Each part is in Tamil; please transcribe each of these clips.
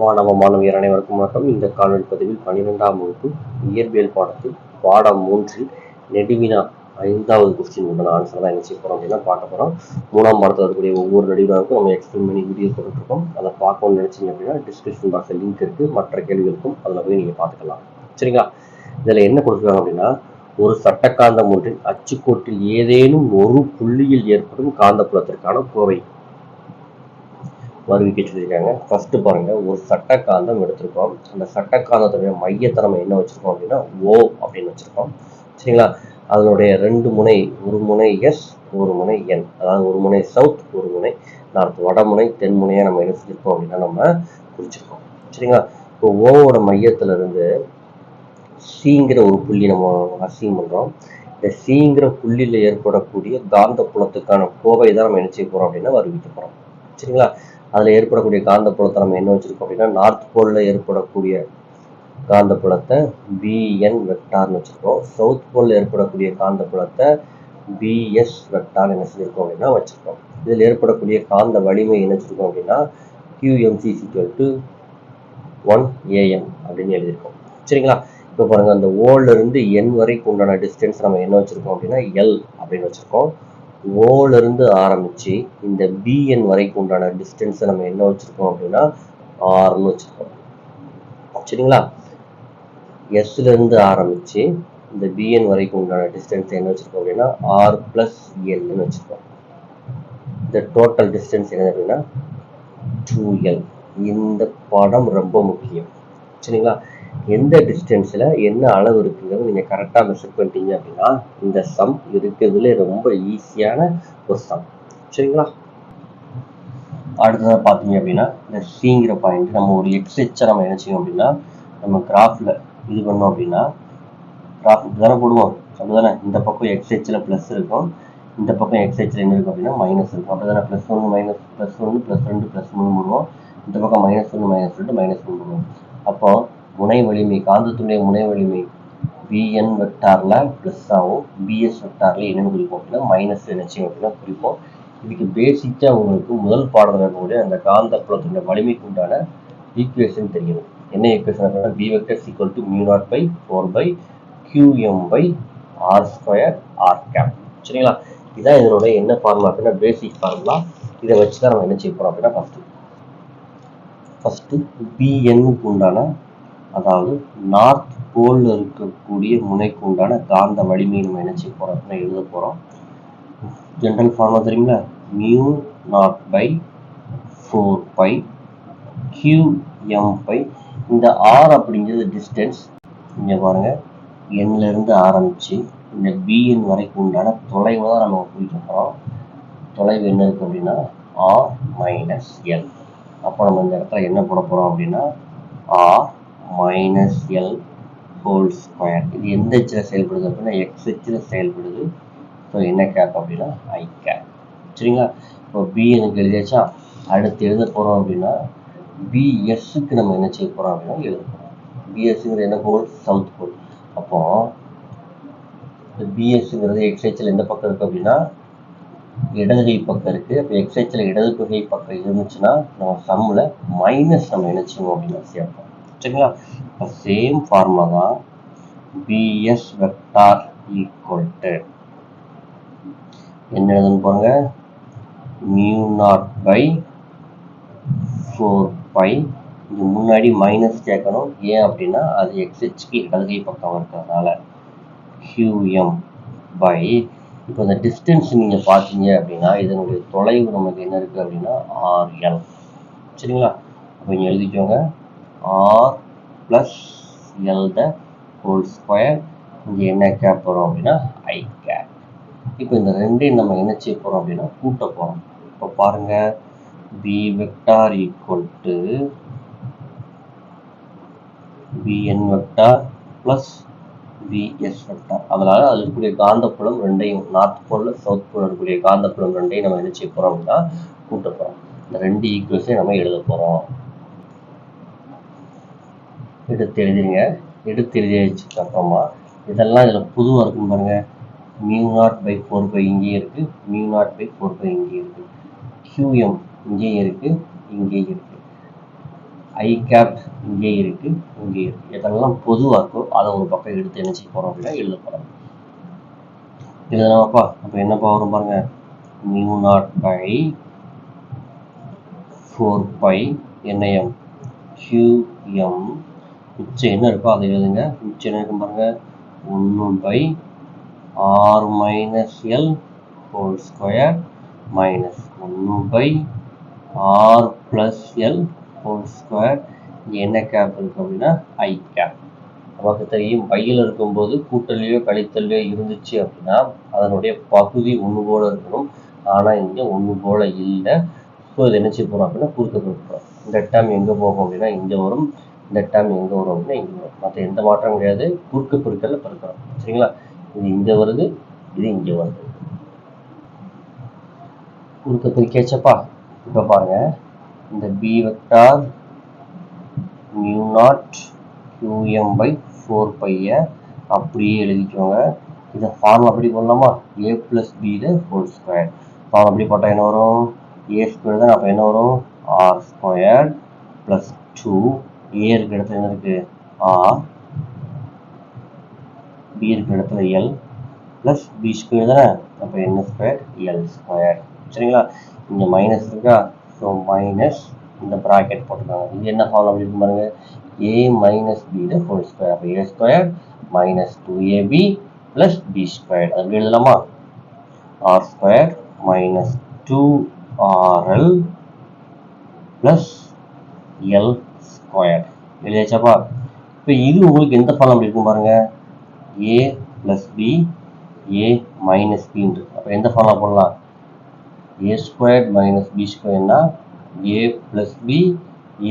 மாணவ மாணவியர் அனைவருக்கும் வணக்கம். இந்த காணொலி பதிவில் பன்னிரெண்டாம் வகுப்பு இயற்பியல் பாடத்தில் பாடம் மூன்றில் நெடுவினா ஐந்தாவது கொஸ்டின் உண்டான ஆன்சர் தான் என்ன செய்ய போகிறோம் அப்படின்னா பார்க்க போகிறோம் மூணாம் பாடத்தில் இருக்கக்கூடிய ஒவ்வொரு நெடுவினாவுக்கும் நம்ம எக்ஸ்பிளைன் பண்ணி வீடியோ போட்டுருக்கோம் அதை பார்க்கணும்னு நினைச்சீங்க அப்படின்னா டிஸ்கிரிப்ஷன் பாக்ஸில் லிங்க் இருக்குது மற்ற கேள்விகளுக்கும் அதில் போய் நீங்கள் பார்த்துக்கலாம். சரிங்களா? இதில் என்ன கொடுத்துருக்காங்க அப்படின்னா ஒரு சட்டக்காந்தம் ஒன்றின் அச்சுக்கோட்டில் ஏதேனும் ஒரு புள்ளியில் ஏற்படும் காந்தப்புலத்திற்கான கோவை வருவிக்க சொல்லியிருக்காங்க ஃபர்ஸ்ட் பாருங்க ஒரு சட்டக்காந்தம் எடுத்திருக்கோம். அந்த சட்டக்காந்தத்துடைய மையத்தை நம்ம என்ன வச்சிருக்கோம் அப்படின்னா ஓ அப்படின்னு வச்சிருக்கோம். சரிங்களா? அதனுடைய ரெண்டு முனை ஒரு முனை எஸ் ஒரு முனை என் அதாவது ஒரு முனை சவுத் ஒரு முனை நார்த் வடமுனை தென்முனையாக நம்ம என்ன செஞ்சுருக்கோம் அப்படின்னா நம்ம குறிச்சிருக்கோம். சரிங்களா? இப்போ ஓவோட மையத்துல இருந்து சிங்கிற ஒரு புள்ளி நம்ம அசியம் பண்றோம். இந்த சிங்கிற புள்ளியில ஏற்படக்கூடிய காந்த புலத்துக்கான கோவை தான் நம்ம என்ன செய்ய போறோம் அப்படின்னா வருவிக்க போறோம். சரிங்களா? அதில் ஏற்படக்கூடிய காந்தப்புலத்தை நம்ம என்ன வச்சுருக்கோம் அப்படின்னா நார்த் போலில் ஏற்படக்கூடிய காந்தப்புலத்தை பிஎன் வெக்டார்னு வச்சுருக்கோம். சவுத் போலில் ஏற்படக்கூடிய காந்தப்புலத்தை பிஎஸ் வெக்டார் என்ன செஞ்சிருக்கோம் அப்படின்னா வச்சுருக்கோம். இதில் ஏற்படக்கூடிய காந்த வலிமை என்ன வச்சுருக்கோம் அப்படின்னா QMC equal to one AM அப்படின்னு எழுதியிருக்கோம். சரிங்களா? இப்போ பாருங்கள் அந்த ஓல இருந்து என் வரைக்கும் உண்டான டிஸ்டன்ஸ் நம்ம என்ன வச்சுருக்கோம் அப்படின்னா எல் அப்படின்னு வச்சுருக்கோம். ஓல இருந்து ஆரம்பிச்சு இந்த பிஎன் வரைக்கும் உண்டான டிஸ்டன்ஸை நம்ம என்ன வச்சிருக்கோம் அப்படின்னா ஆர்னு வச்சுருக்கோம். சரிங்களா? எஸ்ல இருந்து ஆரம்பிச்சு இந்த பிஎன் வரைக்கும் உண்டான டிஸ்டன்ஸ் என்ன வச்சிருக்கோம் அப்படின்னா ஆர் ப்ளஸ் எல்னு வச்சிருக்கோம். இந்த டோட்டல் டிஸ்டன்ஸ் என்ன அப்படின்னா டூ எல் இந்த படம் ரொம்ப முக்கியம். சரிங்களா? எந்த டிஸ்டன்ஸில் என்ன அளவு இருக்குங்கிறது நீங்கள் கரெக்டாக மெஷர் பண்ணிட்டீங்க அப்படின்னா இந்த சம் இருக்கிறதுல ரொம்ப ஈஸியான ஒரு சம் சரிங்களா? அடுத்ததாக பார்த்தீங்க அப்படின்னா இந்த சிங்கிற பாயிண்ட் நம்ம ஒரு எக்ஸ்ஹெச்சை நம்ம என்ன அப்படின்னா நம்ம கிராஃபில் இது பண்ணோம் அப்படின்னா கிராஃப் தானே போடுவோம். அப்படிதானே? இந்த பக்கம் எக்ஸ்ஹெச்சில் ப்ளஸ் இருக்கும். இந்த பக்கம் எக்ஸ்ஹெச்சில் என்ன இருக்கும் அப்படின்னா மைனஸ் இருக்கும். அப்படி தானே ப்ளஸ் ஒன்று மைனஸ் ப்ளஸ் ஒன்று ப்ளஸ் ரெண்டு ப்ளஸ் மூணு போடுவோம். இந்த பக்கம் மைனஸ் ஒன்று மைனஸ் ரெண்டு மைனஸ் மூணு போடுவோம். அப்போ முனை வலிமை காந்தத்துடைய முனை வலிமை பிஎன் வெக்டார்ல ப்ளஸ் ஆகும் பிஎஸ் வெக்டார்ல என்னன்னு குறிப்போம் அப்படின்னா மைனஸ் நிச்சயம் அப்படின்னா குறிப்போம். இதுக்கு பேசிக்காக உங்களுக்கு முதல் பாடத்தில் இருக்கக்கூடிய அந்த காந்த புலத்துடைய வலிமைக்கு உண்டான ஈக்குவேஷன் தெரியணும் என்ன ஈக்குவேஷன் அப்படின்னா B vector equal to mu naught by four pi Q M by R square R cap சரிங்களா? இதுதான் இதனுடைய என்ன ஃபார்முலா அப்படின்னா பேசிக் ஃபார்முலா இதை வச்சு தான் நம்ம என்ன செய்ய போகிறோம் அப்படின்னா ஃபஸ்ட்டு ஃபஸ்ட்டு பிஎன்னுக்கு உண்டான அதாவது நார்த் போல்ல இருக்கக்கூடிய முனைக்கு உண்டான காந்த வலிமையை நம்ம என்ன செய்ய போறோம்? எழுத போறோம். ஜென்ரல் ஃபார்முலா தெரியுங்களா mu naught by four pi Q M by இந்த ஆர் அப்படிங்கிறது டிஸ்டன்ஸ் இங்க பாருங்க. எண்ல இருந்து ஆரம்பிச்சு இந்த பிஎன் வரைக்கும் உண்டான தொலைவை தான் நம்ம குறிக்க போறோம். தொலைவு என்ன இருக்கு அப்படின்னா? ஆர் மைனஸ் எல் அப்போ நம்ம இந்த இடத்துல என்ன போட போறோம் அப்படின்னா? R minus L whole square இது எந்த ஹெச்சில் செயல்படுது அப்படின்னா எக்ஸ் ஹெச்சில் செயல்படுது. ஸோ என்ன கேப் அப்படின்னா ஐ கேப் சரிங்களா? இப்போ பி எனக்கு எழுதியாச்சா? அடுத்து எழுத போகிறோம் அப்படின்னா பிஎஸ்ஸுக்கு நம்ம என்ன செய்ய போகிறோம் அப்படின்னா எழுத போகிறோம் பிஎஸ்ஸுங்கிறது என்ன ஹோல் சவுத் ஹோல் அப்போ பிஎஸ்ஸுங்கிறது எக்ஸ் எந்த பக்கம் இருக்குது அப்படின்னா இடது கை பக்கம் இருக்கு. அப்போ எக்ஸ்ஹெச்சில் இடது கை பக்கம் இருந்துச்சுன்னா நம்ம சம்மில் மைனஸ் நம்ம என்ன செய்வோம் அப்படின்னா சேர்ப்போம். சரிங்களா? இப்போ சேம் ஃபார்முலா தான் B S vector equal to என்ன எழுதுன்னு பாருங்க? Mu naught by four pi இது முன்னாடி மைனஸ் கேட்கணும் ஏன் அப்படின்னா அது எக்ஸ்ஹெச்க்கு இடதுகை பக்கம் இருக்கிறதுனால. கியூஎம் பை இப்போ இந்த டிஸ்டன்ஸ் நீங்கள் பார்த்தீங்க அப்படின்னா இதனுடைய தொலைவு நமக்கு என்ன இருக்குது அப்படின்னா ஆர்எல் சரிங்களா? அப்போ இங்கே எழுதிக்கோங்க. R plus L the whole square இங்கே என்ன கேப் வரும் அப்படின்னா ஐ கேப் இப்போ இந்த ரெண்டையும் நம்ம என்ன செய்ய போகிறோம் அப்படின்னா கூட்ட போகிறோம் இப்போ பாருங்க B vector equal to B N vector plus B S vector அதனால அது இருக்கக்கூடிய காந்தப்புலம் ரெண்டையும் நார்த் போலில் சவுத் போல இருக்கக்கூடிய காந்தப்புலம் ரெண்டையும் நம்ம என்ன செய்ய போகிறோம் அப்படின்னா கூட்ட போகிறோம் இந்த ரெண்டு ஈக்குவல்ஸையும் நம்ம எழுத போகிறோம் எடுத்து எழுதிருங்க. எடுத்து எழுதி வச்சதுக்கு அப்புறமா இதெல்லாம் இதில் புதுவாக இருக்கும் பாருங்க. Mu naught by four pi இங்கேயும் இருக்கு. Mu naught by four pi இங்கேயும் இருக்கு. கியூஎம் இங்கேயும் இருக்கு. இங்கேயும் இருக்கு. ஐ கேப் இங்கேயும் இருக்கு. இங்கே இருக்கு. இதெல்லாம் பொதுவாக இருக்கோ அதை ஒரு பக்கம் எடுத்து என்ன போகிறோம் அப்படின்னா எழுத போகிறோம் எழுதலாமாப்பா? அப்போ என்னப்பா வரும் பாருங்க. Mu naught by four pi N I M Q M மிச்சம் என்ன இருக்கோ? அதை எழுதுங்க. மிச்சம் என்ன இருக்கும் பாருங்க. ஒன்று by R minus L whole square minus ஒன்று by R plus L whole square என்ன கேப் இருக்குது அப்படின்னா ஐ கேப் நமக்கு தெரியும் பையில் இருக்கும்போது கூட்டலையோ கழித்தலையோ இருந்துச்சு அப்படின்னா அதனுடைய பகுதி ஒன்று போல இருக்கணும். ஆனால் இங்கே ஒன்று போல இல்லை. ஸோ இது என்ன செய்ய போகிறோம் அப்படின்னா குறுக்க போகிறோம் இந்த டேம் எங்கே போகும் அப்படின்னா இங்கே வரும். இந்த டேம் எங்கே வரும் அப்படின்னா இங்கே வரும். மற்ற எந்த மாற்றம் கிடையாது. குறுக்கு குறுக்கல்ல பிறக்கிறோம் சரிங்களா? இது இங்கே வருது இது இங்கே வருது. குறுக்க பெருக்கியாச்சப்பா இப்போ பாருங்க. இந்த B vector mu naught Q M by four பையை அப்படியே எழுதிக்கோங்க. இதை ஃபார்ம் அப்படி பண்ணலாமா A plus B the whole square form அப்படி போட்டால் என்ன வரும்? ஏ ஸ்கொயர் தான் அப்போ என்ன வரும்? R square plus two A இருக்கிற இடத்துல என்ன இருக்கு? ஆர் பி இருக்கிற இடத்துல எல் ப்ளஸ் பி ஸ்கொயர் தானே? அப்போ என்ன ஸ்கொயர் எல் ஸ்கொயர் சரிங்களா? இங்கே மைனஸ் இருக்கா? ஸோ மைனஸ் இந்த ப்ராக்கெட் போட்டுருக்காங்க. இது என்ன ஃபார்ம் அப்படி இருக்கு பாருங்க. A minus B the whole square அப்போ A square minus two A B plus B square அது எழுதலாமா? R square minus two R L plus L square எழுதியாச்சாப்பா இப்போ இது உங்களுக்கு எந்த ஃபார்ம் அப்படி இருக்கும் பாருங்க? A plus B A minus பின்று அப்போ எந்த ஃபார்முலா போடலாம்? A square minus B ஸ்கொயர்னா A plus B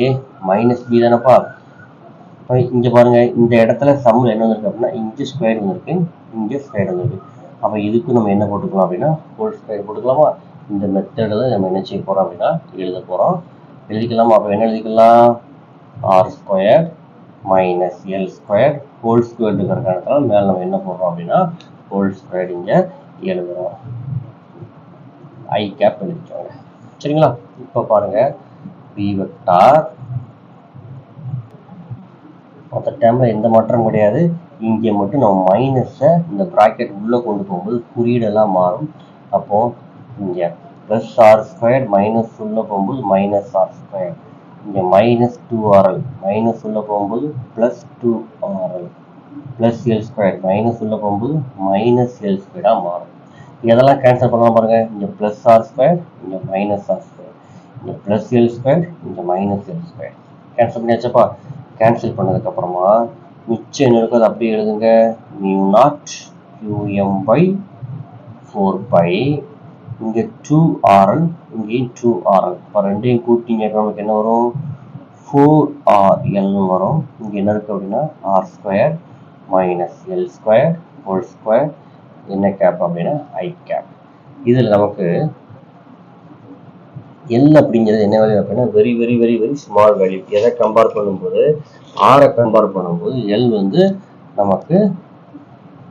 A minus B தானேப்பா. இப்போ இங்கே பாருங்க இந்த இடத்துல சம்மில் என்ன வந்திருக்கு அப்படின்னா இங்கே ஸ்கொயர் வந்திருக்கு இங்கே ஸ்கொயர் வந்திருக்கு. அப்போ இதுக்கு நம்ம என்ன போட்டுக்கலாம் அப்படின்னா ஹோல் ஸ்கொயர் போட்டுக்கலாமா? இந்த மெத்தடில் நம்ம என்ன செய்ய போகிறோம் அப்படின்னா எழுத போகிறோம் எழுதிக்கலாமா? அப்போ என்ன எழுதிக்கலாம்? R square minus L square whole square இருக்கிற மேல மேலே நம்ம என்ன போடுறோம் அப்படின்னா ஹோல் ஸ்கொயர் இங்கே எழுதுறோம். ஐ கேப் எழுதிக்கோங்க சரிங்களா? இப்போ பாருங்க. பி வெக்டார் மற்ற டைமில் எந்த மாற்றம் கிடையாது. இங்கே மட்டும் நம்ம மைனஸை இந்த ப்ராக்கெட் உள்ளே கொண்டு போகும்போது குறியீடெல்லாம் மாறும். அப்போ இங்கே ப்ளஸ் ஆர் ஸ்கொயர் மைனஸ் உள்ளே போகும்போது மைனஸ் ஆர் ஸ்கொயர் இங்கே minus two R L minus உள்ளே போகும்போது plus two R L plus L square minus உள்ளே போகும்போது மைனஸ் எல் ஸ்கொயராக மாறும். இதெல்லாம் கேன்சல் பண்ணலாம் பாருங்க. இங்கே ப்ளஸ் ஆர் ஸ்கொயர் இங்கே மைனஸ் ஆர் ஸ்கொயர் இங்கே ப்ளஸ் எல் ஸ்கொயர் இங்கே மைனஸ் எல் ஸ்கொயர் கேன்சல் பண்ணியாச்சப்பா கேன்சல் பண்ணதுக்கப்புறமா மிச்சம் என்ன இருக்கோ அதை அப்படியே எழுதுங்க. Mu naught U M by four pi இங்கே டூ ஆர்எல் இங்கேயும் டூ ஆர்எல் இப்போ ரெண்டையும் கூட்டிங்க நமக்கு என்ன வரும்? ஃபோர் ஆர் எல்னு வரும். இங்கே என்ன இருக்குது அப்படின்னா? R square minus L square whole square என்ன கேப் அப்படின்னா? ஐ கேப் இதில் நமக்கு எல் அப்படிங்கிறது என்ன வேல்யூ அப்படின்னா? Very very very very small value எதை கம்பேர் பண்ணும்போது? ஆரை கம்பேர் பண்ணும்போது எல் வந்து நமக்கு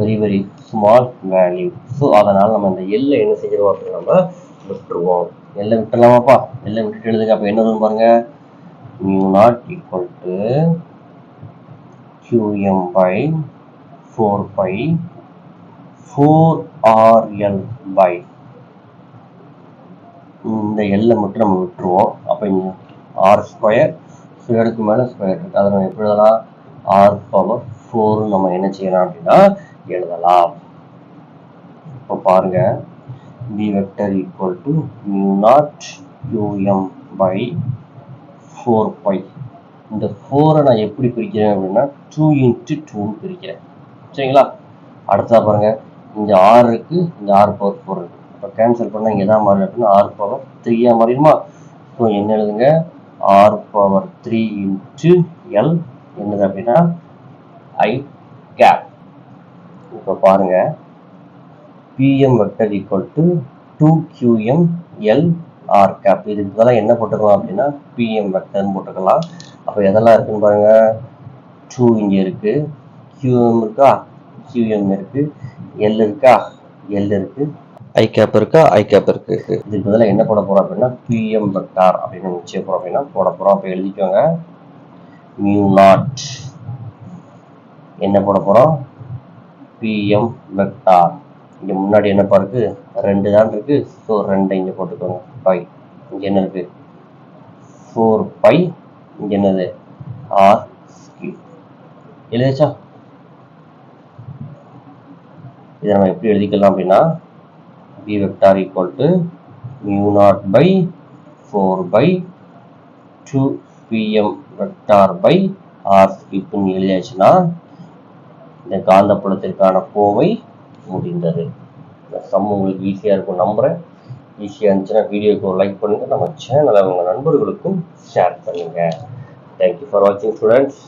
very very small value so அதனால் நம்ம இந்த எல்லை என்ன செஞ்சிருவோம் அப்படின்னா நம்ம விட்டுருவோம். எல்லை விட்டுடலாமாப்பா எல்லை விட்டுட்டு எழுதுங்க. அப்போ என்ன வரும் பாருங்க mu naught equal to Q M by four pi four R L by இந்த எல்லை மட்டும் நம்ம விட்டுருவோம். அப்போ இங்கே ஆர் ஸ்கொயர் ஸ்கொயருக்கு மேலே ஸ்கொயர் இருக்குது அதை நம்ம எப்படி எழுதலாம்? ஆர் பவர் ஃபோர் நம்ம என்ன செய்யலாம் அப்படின்னா எழுதலாம். இப்போ பாருங்க. B vector equal to mu naught U M by four pi இந்த ஃபோரை நான் எப்படி பிரிக்கிறேன் அப்படின்னா டூ இன்ட்டு டூன்னு பிரிக்கிறேன். சரிங்களா? அடுத்ததா பாருங்க. இங்கே ஆறு இருக்கு இங்கே ஆறு பவர் ஃபோர் இருக்கு. இப்போ கேன்சல் பண்ணால் இங்கே தான் மாறி அப்படின்னா ஆறு பவர் த்ரீயாக மாறிடுமா? ஸோ என்ன எழுதுங்க? R power three into L என்னது அப்படின்னா ஐ கேப் இப்போ பாருங்கள் B M vector equal to two Q M L R cap இதுக்கு பதிலாக என்ன போட்டுக்கலாம் அப்படின்னா பிஎம் வெக்டர்னு போட்டுக்கலாம். அப்போ எதெல்லாம் இருக்குன்னு பாருங்கள் டூ இங்கே இருக்குது கியூஎம் இருக்கா? கியூஎம் இருக்குது எல் இருக்கா? எல் இருக்குது ஐ கேப் இருக்கா? ஐ கேப் இருக்கு. இதுக்கு பதிலாக என்ன போட போகிறோம் அப்படின்னா பிஎம் வெக்டார் அப்படின்னு நிச்சயம் போகிறோம் அப்படின்னா போட போகிறோம் அப்போ எழுதிக்கோங்க. மியூ நாட் என்ன போட போகிறோம் பிஎம் வெக்டார் இங்கே முன்னாடி என்னப்பா இருக்குது ரெண்டு தான் இருக்கு. ஸோ ரெண்டை இங்கே போட்டுக்கோங்க. பை இங்கே என்ன இருக்கு? ஃபோர் பை இங்கே என்னது? ஆர் கியூப் எழுதாச்சா இதை நம்ம எப்படி எழுதிக்கலாம் அப்படின்னா B vector equal to mu naught by four pi two B M vector by R கியூப்னு எழுதியாச்சுன்னா இந்த காந்தப்புலத்திற்கான கோவை முடிந்தது. இந்த சம் உங்களுக்கு ஈஸியாக இருக்கும். நம்புகிறேன் ஈஸியாக இருந்துச்சுன்னா வீடியோக்கு ஒரு லைக் பண்ணுங்கள் நம்ம சேனலை உங்கள் நண்பர்களுக்கும் ஷேர் பண்ணுங்கள் தேங்க்யூ ஃபார் வாட்சிங் ஸ்டூடெண்ட்ஸ்